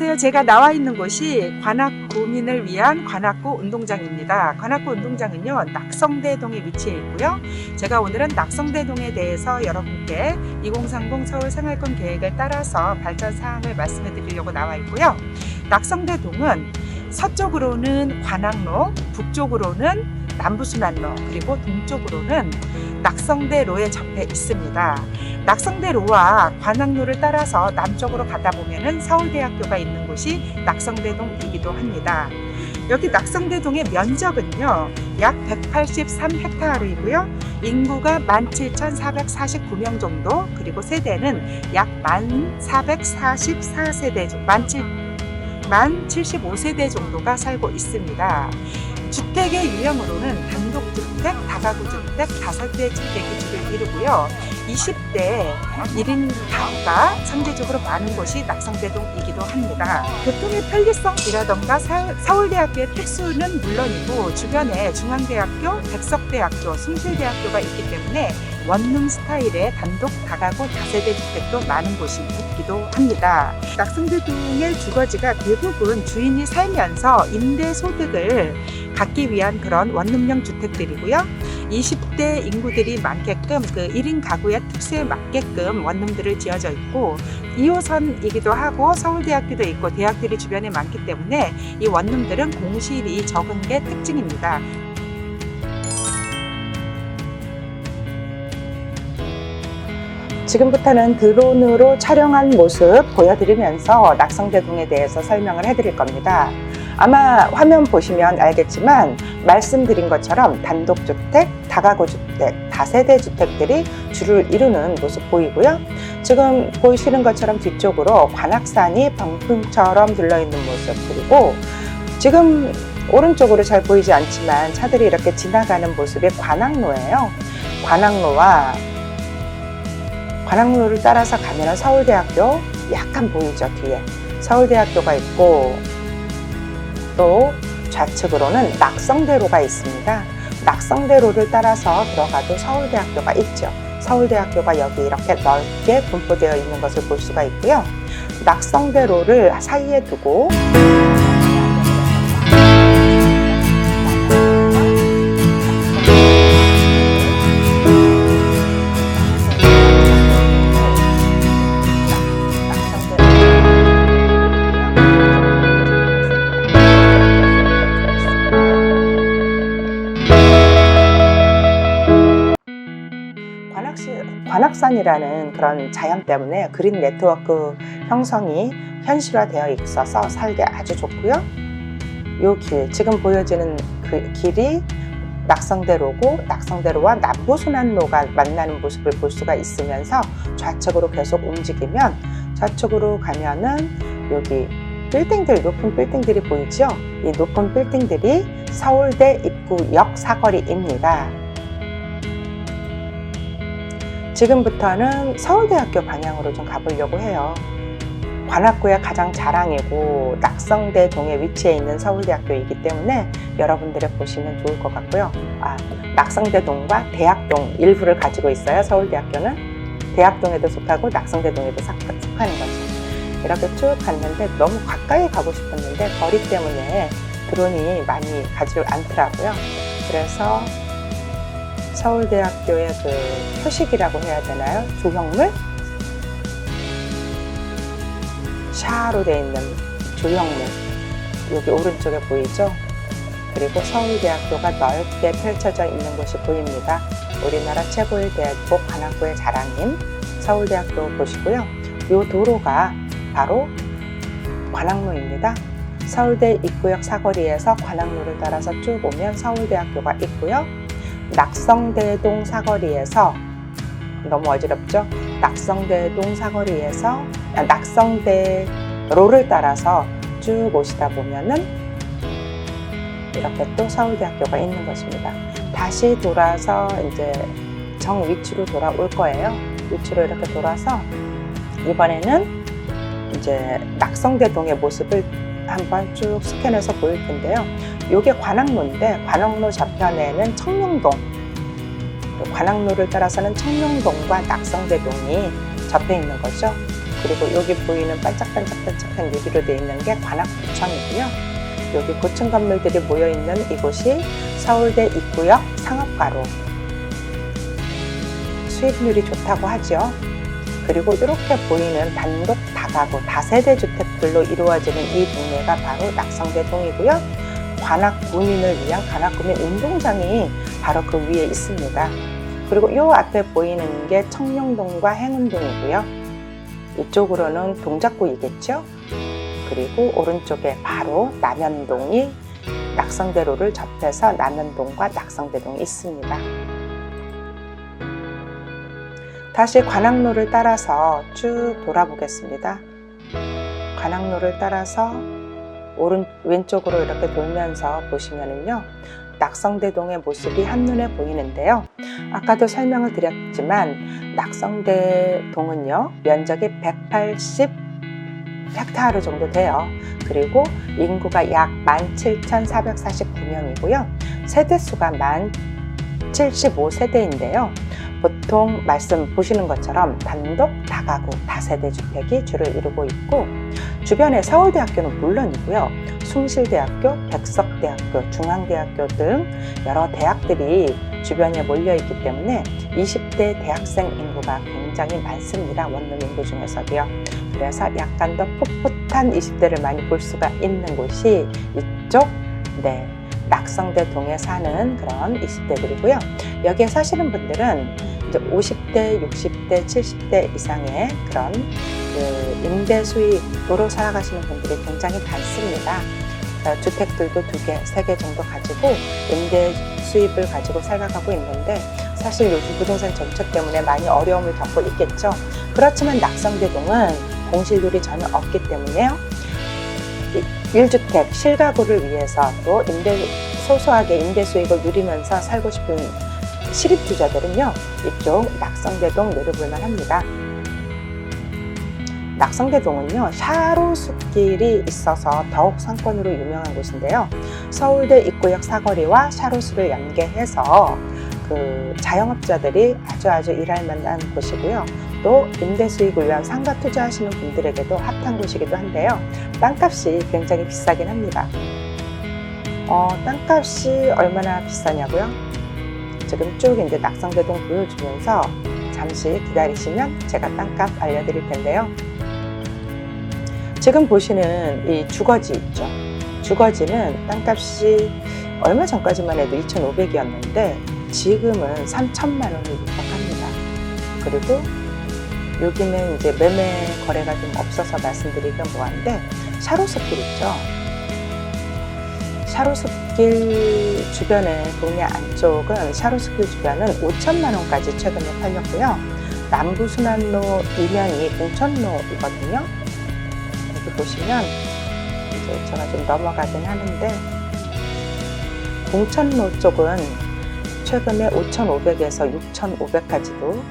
안녕하세요. 제가 나와 있는 곳이 관악구민을 위한 관악구 운동장입니다. 관악구 운동장은요, 낙성대동에 위치해 있고요. 제가 오늘은 낙성대동에 대해서 여러분께 2030 서울 생활권 계획을 따라서 발전 사항을 말씀해 드리려고 나와 있고요. 낙성대동은 서쪽으로는 관악로, 북쪽으로는 남부순환로, 그리고 동쪽으로는 낙성대로에 접해 있습니다. 낙성대로와 관악로를 따라서 남쪽으로 가다 보면은 서울대학교가 있는 곳이 낙성대동이기도 합니다. 여기 낙성대동의 면적은요, 약 183헥타르이고요. 인구가 17,449명 정도, 그리고 세대는 약 1,444세대, 정도, 1,75세대 정도가 살고 있습니다. 주택의 유형으로는 주택, 다가구 주택, 다설대 주택이 주를 이루고요. 20대 1인 가구가 상대적으로 많은 곳이 낙성대동이기도 합니다. 교통의 편리성이라던가 사- 서울대학교의 특수는 물론이고 주변에 중앙대학교, 백석대학교, 숭실대학교가 있기 때문에 원룸 스타일의 단독 다가구 다세대 주택도 많은 곳이 있기도 합니다. 낙성대동의 주거지가 대부분 주인이 살면서 임대 소득을 갖기 위한 그런 원룸형 주택들이고요. 20대 인구들이 많게끔 그 1인 가구의 특수에 맞게끔 원룸들을 지어져 있고 2호선이기도 하고 서울대학교도 있고 대학들이 주변에 많기 때문에 이 원룸들은 공실이 적은 게 특징입니다. 지금부터는 드론으로 촬영한 모습 보여드리면서 낙성대동에 대해서 설명을 해드릴 겁니다. 아마 화면 보시면 알겠지만 말씀드린 것처럼 단독주택, 다가구주택, 다세대 주택들이 주를 이루는 모습 보이고요. 지금 보이시는 것처럼 뒤쪽으로 관악산이 방풍처럼 둘러있는 모습 그리고 지금 오른쪽으로 잘 보이지 않지만 차들이 이렇게 지나가는 모습이 관악로예요. 관악로와 관악로를 따라서 가면 서울대학교 약간 보이죠 뒤에 서울대학교가 있고 또 좌측으로는 낙성대로가 있습니다. 낙성대로를 따라서 들어가도 서울대학교가 있죠. 서울대학교가 여기 이렇게 넓게 분포되어 있는 것을 볼 수가 있고요. 낙성대로를 사이에 두고 관악산이라는 그런 자연 때문에 그린 네트워크 형성이 현실화되어 있어서 살기 아주 좋고요. 요 길, 지금 보여지는 그 길이 낙성대로고 낙성대로와 남부순환로가 만나는 모습을 볼 수가 있으면서 좌측으로 계속 움직이면 좌측으로 가면은 여기 빌딩들 높은 빌딩들이 보이죠? 이 높은 빌딩들이 서울대 입구역 사거리입니다. 지금부터는 서울대학교 방향으로 좀 가보려고 해요. 관악구의 가장 자랑이고 낙성대 동에 위치해 있는 서울대학교이기 때문에 여러분들이 보시면 좋을 것 같고요. 아, 낙성대 동과 대학동 일부를 가지고 있어요. 서울대학교는 대학동에도 속하고 낙성대동에도 속- 속하는 거죠. 이렇게 쭉 갔는데 너무 가까이 가고 싶었는데 거리 때문에 드론이 많이 가지 않더라고요. 그래서 서울대학교의 그 표식이라고 해야 되나요? 조형물? 샤로 되어 있는 조형물. 여기 오른쪽에 보이죠? 그리고 서울대학교가 넓게 펼쳐져 있는 곳이 보입니다. 우리나라 최고의 대학교 관악구의 자랑인 서울대학교 보시고요. 이 도로가 바로 관악로입니다. 서울대 입구역 사거리에서 관악로를 따라서 쭉 오면 서울대학교가 있고요. 낙성대동 사거리에서 너무 어지럽죠? 낙성대동 사거리에서 아, 낙성대로를 따라서 쭉 오시다 보면은 이렇게 또 서울대학교가 있는 것입니다. 다시 돌아서 이제 정 위치로 돌아올 거예요. 위치로 이렇게 돌아서 이번에는 이제 낙성대동의 모습을 한번 쭉 스캔해서 보일 텐데요. 이게 관악로인데 관악로 저편에는 청룡동 관악로를 따라서는 청룡동과 낙성대동이 접해 있는 거죠. 그리고 여기 보이는 반짝반짝반짝한 유리로 되어 있는 게 관악구청이고요. 여기 고층 건물들이 모여 있는 이곳이 서울대 입구역 상업가로 수익률이 좋다고 하죠. 그리고 이렇게 보이는 단독 다가구 다세대 주택들로 이루어지는 이 동네가 바로 낙성대동이고요. 관악구민을 위한 관악구민 운동장이 바로 그 위에 있습니다. 그리고 이 앞에 보이는 게 청룡동과 행운동이고요. 이쪽으로는 동작구이겠죠. 그리고 오른쪽에 바로 남현동이 낙성대로를 접해서 남현동과 낙성대동이 있습니다. 다시 관악로를 따라서 쭉 돌아보겠습니다. 관악로를 따라서 오른 왼쪽으로 이렇게 돌면서 보시면은요. 낙성대동의 모습이 한눈에 보이는데요. 아까도 설명을 드렸지만 낙성대동은요. 면적이 180 헥타르 정도 돼요. 그리고 인구가 약 17,449명이고요. 세대수가 만 75세대인데요. 보통 말씀 보시는 것처럼 단독 다가구 다세대 주택이 주를 이루고 있고 주변에 서울대학교는 물론이고요. 숭실대학교, 백석대학교, 중앙대학교 등 여러 대학들이 주변에 몰려 있기 때문에 20대 대학생 인구가 굉장히 많습니다. 원룸 인구 중에서도요. 그래서 약간 더 풋풋한 20대를 많이 볼 수가 있는 곳이 이쪽 네 낙성대 동에 사는 그런 20대들이고요. 여기에 사시는 분들은 이제 50대, 60대, 70대 이상의 그런 그 임대 수익으로 살아가시는 분들이 굉장히 많습니다. 어, 주택들도 두 개, 세 개 정도 가지고 임대 수입을 가지고 살아가고 있는데 사실 요즘 부동산 정책 때문에 많이 어려움을 겪고 있겠죠. 그렇지만 낙성대동은 공실률이 전혀 없기 때문에요. 1주택 실가구를 위해서 또 임대 소소하게 임대 수익을 누리면서 살고 싶은 실입주자들은요 이쪽 낙성대동 노려볼만 합니다. 낙성대동은요 샤로숲길이 있어서 더욱 상권으로 유명한 곳인데요. 서울대 입구역 사거리와 샤로숲을 연계해서 그 자영업자들이 아주 아주 일할 만한 곳이고요. 또 임대 수익을 위한 상가 투자하시는 분들에게도 핫한 곳이기도 한데요. 땅값이 굉장히 비싸긴 합니다. 어, 땅값이 얼마나 비싸냐고요? 지금 쭉 이제 낙성대동 보여주면서 잠시 기다리시면 제가 땅값 알려드릴 텐데요. 지금 보시는 이 주거지 있죠. 주거지는 땅값이 얼마 전까지만 해도 2,500이었는데 지금은 3천만 원을 육박합니다. 그리고 여기는 이제 매매 거래가 좀 없어서 말씀드리기가 뭐한데 샤로숲길 있죠. 샤로숲길 주변에 동네 안쪽은 샤로숲길 주변은 5천만 원까지 최근에 팔렸고요. 남부순환로 이면이 공천로이거든요. 여기 보시면 이제 제가 좀 넘어가긴 하는데 공천로 쪽은 최근에 5,500에서 6,500까지도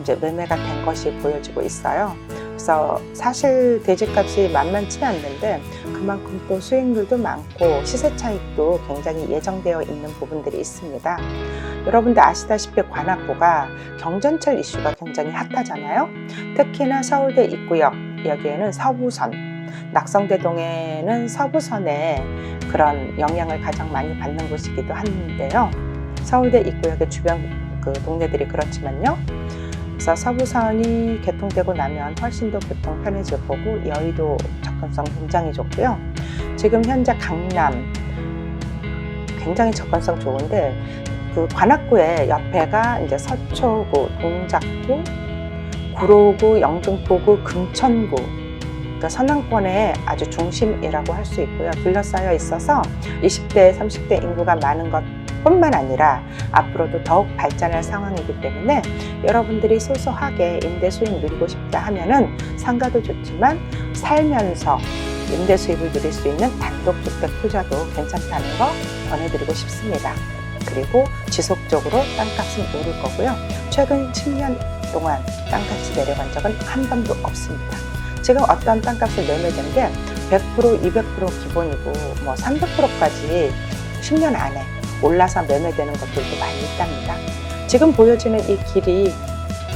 이제 매매가 된 것이 보여지고 있어요. 그래서 사실 대지값이 만만치 않는데 그만큼 또 수익률도 많고 시세 차익도 굉장히 예정되어 있는 부분들이 있습니다. 여러분들 아시다시피 관악구가 경전철 이슈가 굉장히 핫하잖아요. 특히나 서울대 입구역 여기에는 서부선, 낙성대동에는 서부선의 그런 영향을 가장 많이 받는 곳이기도 한데요. 서울대 입구역의 주변 그 동네들이 그렇지만요. 그래서 서부선이 개통되고 나면 훨씬 더 교통 편해질 거고 여의도 접근성 굉장히 좋고요. 지금 현재 강남 굉장히 접근성 좋은데 그 관악구의 옆에가 이제 서초구, 동작구, 구로구, 영등포구, 금천구 그러니까 서남권의 아주 중심이라고 할 수 있고요. 둘러싸여 있어서 20대, 30대 인구가 많은 것 뿐만 아니라 앞으로도 더욱 발전할 상황이기 때문에 여러분들이 소소하게 임대 수익 누리고 싶다 하면은 상가도 좋지만 살면서 임대 수입을 누릴 수 있는 단독주택 투자도 괜찮다는 거 권해드리고 싶습니다. 그리고 지속적으로 땅값은 오를 거고요. 최근 10년 동안 땅값이 내려간 적은 한 번도 없습니다. 지금 어떤 땅값을 매매된 게 100%, 200% 기본이고 뭐 300%까지 10년 안에 올라서 매매되는 것들도 많이 있답니다. 지금 보여지는 이 길이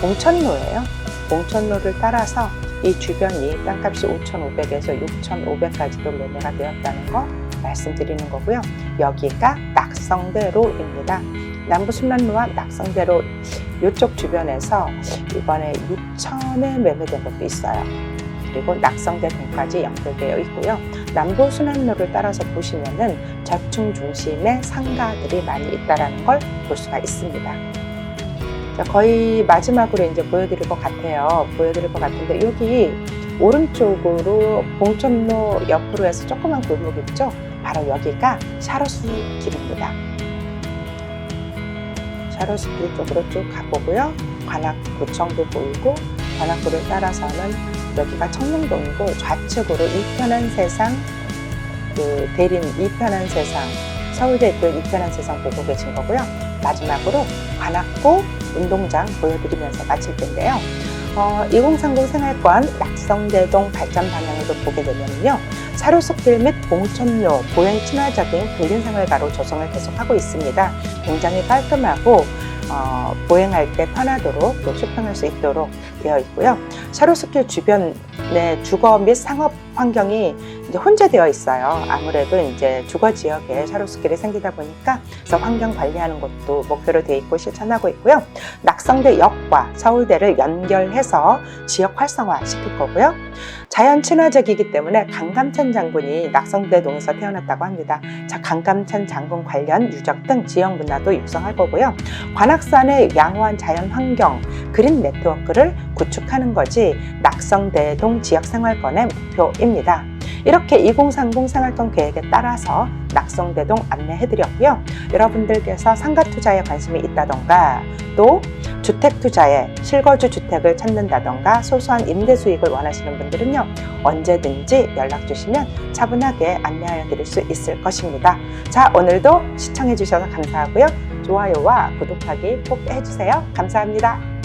봉천로예요. 봉천로를 따라서 이 주변이 땅값이 5,500에서 6,500까지도 매매가 되었다는 거 말씀드리는 거고요. 여기가 낙성대로입니다. 남부 순란로와 낙성대로 이쪽 주변에서 이번에 6천에 매매된 것도 있어요. 그리고 낙성대 동까지 연결되어 있고요. 남부 순환로를 따라서 보시면은 저층 중심의 상가들이 많이 있다라는 걸 볼 수가 있습니다. 자, 거의 마지막으로 이제 보여드릴 것 같아요. 보여드릴 것 같은데 여기 오른쪽으로 봉천로 옆으로 해서 조그만 골목 있죠? 바로 여기가 샤로스 길입니다. 샤로스 길 쪽으로 쭉 가보고요. 관악구청도 보이고 관악구를 따라서는 여기가 청룡동이고 좌측으로 이편한 세상 그 대린 이편한 세상 서울대교 이편한 세상 보고 계신 거고요. 마지막으로 관악구 운동장 보여드리면서 마칠 텐데요. 어, 2030 생활권 낙성대동 발전 방향으로 보게 되면요. 사료숲길 및 봉천로 보행 친화적인 근린생활가로 조성을 계속하고 있습니다. 굉장히 깔끔하고 어, 보행할 때 편하도록 또 쇼핑할 수 있도록 되어 있고요. 샤로스길 주변의 주거 및 상업 환경이 이제 혼재되어 있어요. 아무래도 이제 주거 지역에 샤로스길이 생기다 보니까 그래서 환경 관리하는 것도 목표로 되어 있고 실천하고 있고요. 낙성대 역과 서울대를 연결해서 지역 활성화 시킬 거고요. 자연 친화적이기 때문에 강감찬 장군이 낙성대 동에서 태어났다고 합니다. 자, 강감찬 장군 관련 유적 등 지역 문화도 육성할 거고요. 관악산의 양호한 자연 환경, 그린 네트워크를 구축하는 것이 낙성대동 지역생활권의 목표입니다. 이렇게 2030 생활권 계획에 따라서 낙성대동 안내해드렸고요. 여러분들께서 상가 투자에 관심이 있다던가 또 주택 투자에 실거주 주택을 찾는다던가 소소한 임대 수익을 원하시는 분들은요 언제든지 연락 주시면 차분하게 안내하여 드릴 수 있을 것입니다. 자 오늘도 시청해 주셔서 감사하고요 좋아요와 구독하기 꼭 해주세요. 감사합니다.